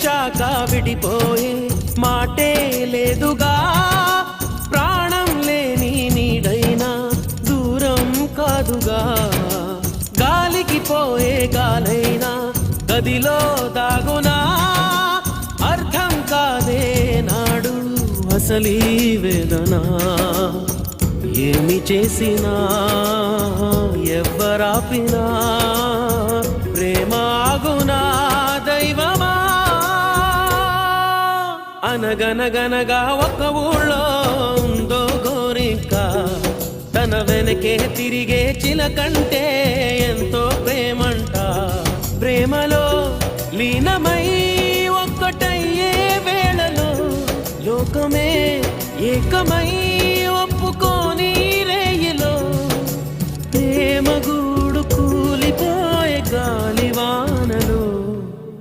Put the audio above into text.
ప్రేమించాక విడిపోయే మాటే లేదుగా. ప్రాణం లేని నీడైనా దూరం కాదుగా. గాలికి పోయే గాలైనా గదిలో దాగునా. అర్థం కాదే నాడు అసలీ వేదనా. ఏమి చేసినా ఎవ్వరాపినా. అనగనగనగా ఒక ఊళ్ళో ఉందో గోరిక తన వెనకే తిరిగే చిలకంటే ఎంతో ప్రేమంట. ప్రేమలో లీనమై ఒక్కటయ్యే వేళలో లోకమే ఏకమై ఒప్పుకోని రేయిలో. ప్రేమగూడు కూలిపోయే గాలివానలో